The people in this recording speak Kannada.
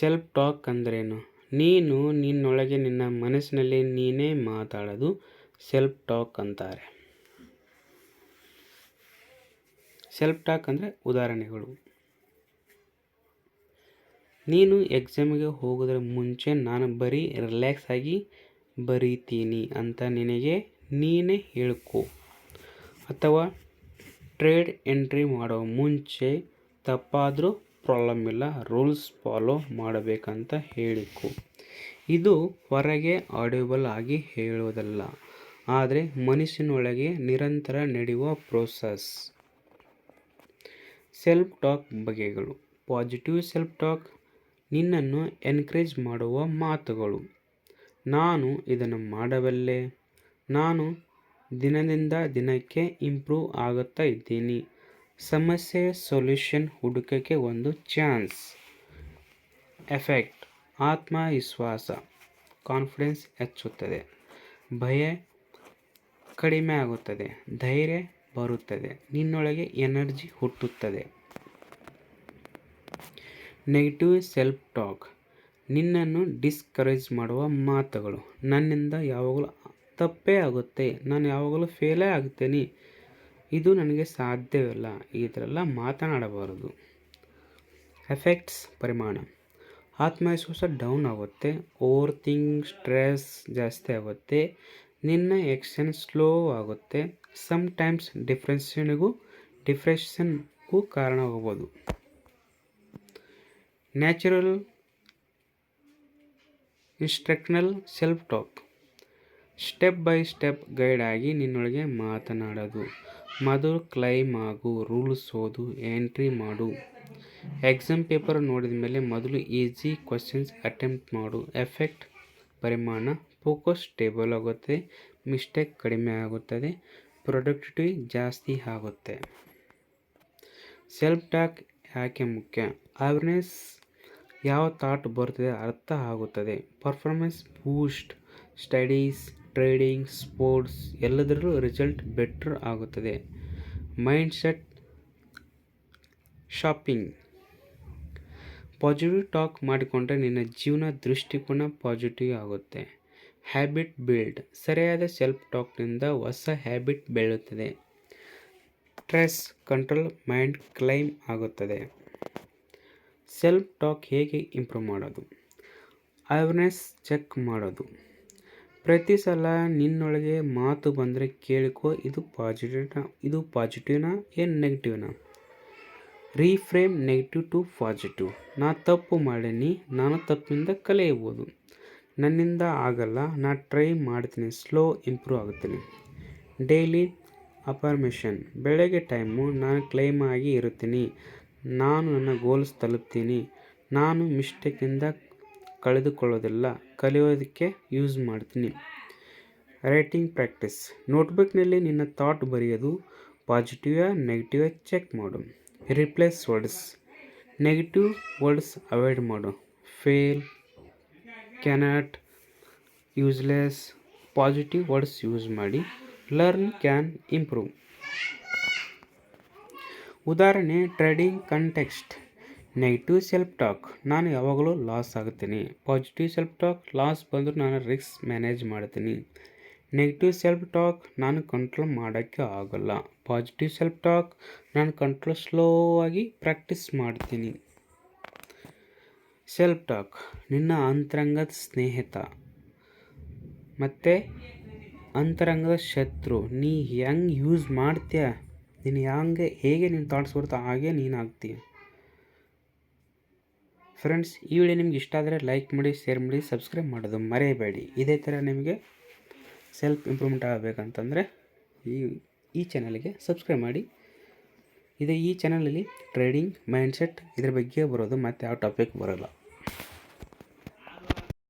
ಸೆಲ್ಫ್ ಟಾಕ್ ಅಂದ್ರೇನು? ನೀನು ನಿನ್ನೊಳಗೆ ನಿನ್ನ ಮನಸ್ಸಿನಲ್ಲಿ ನೀನೇ ಮಾತಾಡೋದು ಸೆಲ್ಫ್ ಟಾಕ್ ಅಂತಾರೆ. ಸೆಲ್ಫ್ ಟಾಕ್ ಅಂದರೆ ಉದಾಹರಣೆಗಳು. ನೀನು ಎಕ್ಸಾಮಿಗೆ ಹೋಗೋದ್ರ ಮುಂಚೆ ನಾನು ಬರೀ ರಿಲ್ಯಾಕ್ಸ್ ಆಗಿ ಬರೀತೀನಿ ಅಂತ ನಿನಗೆ ನೀನೇ ಹೇಳ್ಕೊ. ಅಥವಾ ಟ್ರೇಡ್ ಎಂಟ್ರಿ ಮಾಡೋ ಮುಂಚೆ ತಪ್ಪಾದರೂ ಪ್ರಾಬ್ಲಮ್ ಇಲ್ಲ, ರೂಲ್ಸ್ ಫಾಲೋ ಮಾಡಬೇಕಂತ ಹೇಳಿಕೊ ಇದು ಹೊರಗೆ ಆಡಿಯಬಲ್ ಆಗಿ ಹೇಳೋದಲ್ಲ, ಆದರೆ ಮನಸ್ಸಿನೊಳಗೆ ನಿರಂತರ ನಡೆಯುವ ಪ್ರೋಸೆಸ್. ಸೆಲ್ಫ್ ಟಾಕ್ ಬಗೆಗಳು. ಪಾಸಿಟಿವ್ ಸೆಲ್ಫ್ ಟಾಕ್ ನಿನ್ನನ್ನು ಎನ್ಕರೇಜ್ ಮಾಡುವ ಮಾತುಗಳು. ನಾನು ಇದನ್ನು ಮಾಡಬಲ್ಲೆ? ನಾನು ದಿನದಿಂದ ದಿನಕ್ಕೆ ಇಂಪ್ರೂವ್ ಆಗುತ್ತಾ ಇದ್ದೀನಿ? ಸಮಸ್ಯೆ ಸೊಲ್ಯೂಷನ್ ಹುಡುಕಕ್ಕೆ ಒಂದು ಚಾನ್ಸ್. ಎಫೆಕ್ಟ್, ಆತ್ಮವಿಶ್ವಾಸ, ಕಾನ್ಫಿಡೆನ್ಸ್ ಹೆಚ್ಚುತ್ತದೆ. ಭಯ ಕಡಿಮೆ ಆಗುತ್ತದೆ. ಧೈರ್ಯ ಬರುತ್ತದೆ. ನಿನ್ನೊಳಗೆ ಎನರ್ಜಿ ಹುಟ್ಟುತ್ತದೆ. ನೆಗೆಟಿವ್ ಸೆಲ್ಫ್ ಟಾಕ್ ನಿನ್ನನ್ನು ಡಿಸ್ಕರೇಜ್ ಮಾಡುವ ಮಾತುಗಳು. ನನ್ನಿಂದ ಯಾವಾಗಲೂ ತಪ್ಪೇ ಆಗುತ್ತೆ. ನಾನು ಯಾವಾಗಲೂ ಫೇಲೇ ಆಗ್ತೇನೆ. ಇದು ನನಗೆ ಸಾಧ್ಯವಿಲ್ಲ. ಈ ಥರ ಎಲ್ಲ ಮಾತನಾಡಬಾರದು. ಎಫೆಕ್ಟ್ಸ್ ಪರಿಮಾಣ. ಆತ್ಮವಿಶ್ವಾಸ ಡೌನ್ ಆಗುತ್ತೆ. ಓವರ್ ಥಿಂಗ್ ಸ್ಟ್ರೆಸ್ ಜಾಸ್ತಿ ಆಗುತ್ತೆ. ನಿನ್ನ ಎಕ್ಷನ್ ಸ್ಲೋ ಆಗುತ್ತೆ. ಸಮ್ ಟೈಮ್ಸ್ ಡಿಫ್ರೆಷನ್ಗೂ ಕಾರಣ ಕಾರಣವಾಗಬಹುದು. Natural instructional self talk. Step by step guide ಆಗಿ ನಿನ್ನೊಳಗೆ ಮಾತನಾಡೋದು. ಮೊದಲು ಕ್ಲೈಮ್ ಆಗು ರೂಲ್ಸ್ ಓದು ಎಂಟ್ರಿ ಮಾಡು. ಎಕ್ಸಾಮ್ ಪೇಪರ್ ನೋಡಿದ ಮೇಲೆ ಮೊದಲು ಈಸಿ ಕ್ವಶನ್ಸ್ ಅಟೆಂಪ್ಟ್ ಮಾಡು. ಎಫೆಕ್ಟ್ ಪರಿಮಾಣ ಫೋಕಸ್ ಸ್ಟೇಬಲ್ ಆಗುತ್ತೆ. ಮಿಸ್ಟೇಕ್ ಕಡಿಮೆ ಆಗುತ್ತದೆ. ಪ್ರೊಡಕ್ಟಿವಿಟಿ ಜಾಸ್ತಿ ಆಗುತ್ತೆ. ಸೆಲ್ಫ್ ಟಾಕ್ ಯಾಕೆ ಮುಖ್ಯ? ಅವೇರ್ನೆಸ್ ಯಾವ ಥಾಟ್ ಬರ್ತದೆ ಅರ್ಥ ಆಗುತ್ತದೆ. Performance boost studies trading, sports ಎಲ್ಲದರಲ್ಲೂ ರಿಸಲ್ಟ್ ಬೆಟ್ರ್ ಆಗುತ್ತದೆ. Mindset shaping. ಪಾಸಿಟಿವ್ ಟಾಕ್ ಮಾಡಿಕೊಂಡ್ರೆ ನಿನ್ನ ಜೀವನ ದೃಷ್ಟಿಕೋನ ಪಾಸಿಟಿವ್ ಆಗುತ್ತೆ. Habit build. ಸರಿಯಾದ ಸೆಲ್ಫ್ ಟಾಕ್ನಿಂದ ಹೊಸ ಹ್ಯಾಬಿಟ್ ಬೆಳೆಯುತ್ತದೆ. ಸ್ಟ್ರೆಸ್ ಕಂಟ್ರೋಲ್, ಮೈಂಡ್ ಕ್ಲೈಮ್ ಆಗುತ್ತದೆ. ಸೆಲ್ಫ್ ಟಾಕ್ ಹೇಗೆ ಇಂಪ್ರೂವ್ ಮಾಡೋದು? ಅವೇರ್ನೆಸ್ ಚೆಕ್ ಮಾಡೋದು. ಪ್ರತಿ ಸಲ ನಿನ್ನೊಳಗೆ ಮಾತು ಬಂದರೆ ಕೇಳಿಕೊ, ಇದು ಪಾಸಿಟಿವ್ನ ಇದು ಪಾಸಿಟಿವ್ನ ಏನು ನೆಗೆಟಿವ್ನ ರೀಫ್ರೇಮ್ ನೆಗೆಟಿವ್ ಟು ಪಾಸಿಟಿವ್ ನಾ ತಪ್ಪು ಮಾಡೀನಿ, ನಾನು ತಪ್ಪಿನಿಂದ ಕಲಿಯಬೋದು. ನನ್ನಿಂದ ಆಗಲ್ಲ, ನಾ ಟ್ರೈ ಮಾಡ್ತೀನಿ ಸ್ಲೋ ಇಂಪ್ರೂವ್ ಆಗುತ್ತೀನಿ ಡೈಲಿ ಅಫರ್ಮೇಷನ್ ಬೆಳಗ್ಗೆ ಟೈಮು ನಾನು ಕ್ಲೈಮ್ ಆಗಿ ಇರುತ್ತೀನಿ. ನಾನು ನನ್ನ ಗೋಲ್ಸ್ ತಲುಪ್ತೀನಿ. ನಾನು ಮಿಸ್ಟೇಕಿಂದ ಕಳೆದುಕೊಳ್ಳೋದಿಲ್ಲ. ಕಲಿಯೋದಕ್ಕೆ ಯೂಸ್ ಮಾಡ್ತೀನಿ. ರೈಟಿಂಗ್ ಪ್ರಾಕ್ಟೀಸ್ ನೋಟ್ಬುಕ್ನಲ್ಲಿ ನಿನ್ನ ಥಾಟ್ ಬರೆಯೋದು ಪಾಸಿಟಿವಾ ನೆಗೆಟಿವಾ ಚೆಕ್ ಮಾಡು. Replace words negative words avoid ಮಾಡು. Fail cannot useless positive words use ಮಾಡಿ. ಲರ್ನ್ ಕ್ಯಾನ್ ಇಂಪ್ರೂವ್ ಉದಾಹರಣೆ trading context negative self talk ನಾನು ಯಾವಾಗಲೂ ಲಾಸ್ ಆಗುತ್ತೀನಿ. ಪಾಸಿಟಿವ್ ಸೆಲ್ಫ್ ಟಾಕ್ ಲಾಸ್ ಬಂದರೂ ನಾನು ರಿಸ್ಕ್ ಮ್ಯಾನೇಜ್ ಮಾಡ್ತೀನಿ. ನೆಗೆಟಿವ್ ಸೆಲ್ಫ್ ಟಾಕ್ ನಾನು ಕಂಟ್ರೋಲ್ ಮಾಡೋಕ್ಕೆ ಆಗೋಲ್ಲ. ಪಾಸಿಟಿವ್ ಸೆಲ್ಫ್ ಟಾಕ್ ನಾನು ಕಂಟ್ರೋಲ್ ಸ್ಲೋ ಆಗಿ ಪ್ರಾಕ್ಟೀಸ್ ಮಾಡ್ತೀನಿ. ಸೆಲ್ಫ್ ಟಾಕ್ ನಿನ್ನ ಅಂತರಂಗದ ಸ್ನೇಹಿತ. ಮತ್ತು ಅಂತರಂಗದ ಶತ್ರು. ನೀ ಹೆಂಗೆ ಯೂಸ್ ಮಾಡ್ತೀಯ? ನೀನು ಹೆಂಗೆ, ಹೇಗೆ ನೀನು ಥಾಟ್ಸ್ ಹಾಗೆ ನೀನು ಆಗ್ತೀಯ ಫ್ರೆಂಡ್ಸ್, ಈ ವಿಡಿಯೋ ನಿಮ್ಗೆ ಇಷ್ಟ ಆದರೆ ಲೈಕ್ ಮಾಡಿ ಶೇರ್ ಮಾಡಿ ಸಬ್ಸ್ಕ್ರೈಬ್ ಮಾಡೋದು ಮರೆಯಬೇಡಿ. ಇದೇ ಥರ ನಿಮಗೆ ಸೆಲ್ಫ್ ಇಂಪ್ರೂವ್ಮೆಂಟ್ ಆಗಬೇಕಂತಂದರೆ ಈ ಈ ಚಾನಲ್ಗೆ ಸಬ್ಸ್ಕ್ರೈಬ್ ಮಾಡಿ. ಇದೇ ಈ ಚಾನಲಲ್ಲಿ ಟ್ರೇಡಿಂಗ್ ಮೈಂಡ್ಸೆಟ್ ಇದ್ರ ಬಗ್ಗೆ ಬರೋದು, ಮತ್ತು ಯಾವ ಟಾಪಿಕ್ ಬರೋಲ್ಲ.